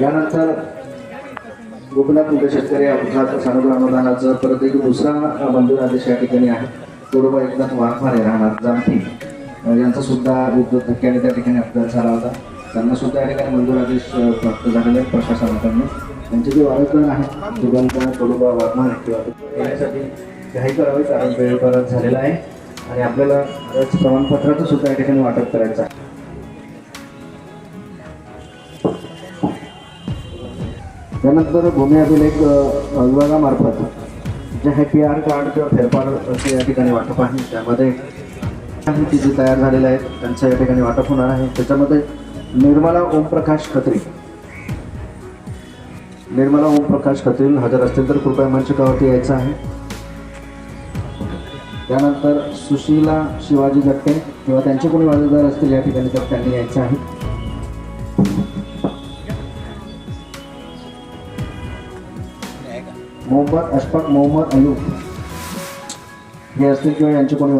यानंतर गोपीनाथ मुंडे शेतकरी अपघात सानुग्रह अनुदानाचं परत एक दुसरा मंजूर आदेश या ठिकाणी आहे. तोडोबा एकनाथ वाघमारे राहणार जामठी यांचा सुद्धा विद्युत धक्क्याने त्या ठिकाणी अपघात झाला होता. त्यांना सुद्धा या ठिकाणी मंजूर आदेश प्राप्त झालेले आहेत प्रशासनाकडून. त्यांचे जे वारसदार आहेत सुगंध तोडोबा वाघमारे किंवा यासाठी काही करावे कारण वेळ परत झालेला आहे. आणि आपल्याला प्रमाणपत्राचं सुद्धा या ठिकाणी वाटप करायचं आहे. त्यानंतर भूमी अभिलेख विभागामार्फत जे आहे पी आर कार्ड किंवा फेरफार असे या ठिकाणी वाटप आहे. त्यामध्ये माहिती जी तयार झालेल्या आहेत त्यांचं या ठिकाणी वाटप होणार आहे. त्याच्यामध्ये निर्मला ओमप्रकाश खत्री. निर्मला ओमप्रकाश खत्री हजर असतील तर कृपया मंचकावरती यायचं आहे. त्यानंतर सुशीला शिवाजी जगते किंवा त्यांचे कोणी वाजवदार असतील या ठिकाणी तर त्यांनी यायचं आहे. मोहम्मद अशफाक मोहम्मद अयूब हे असतील किंवा यांचे कोणी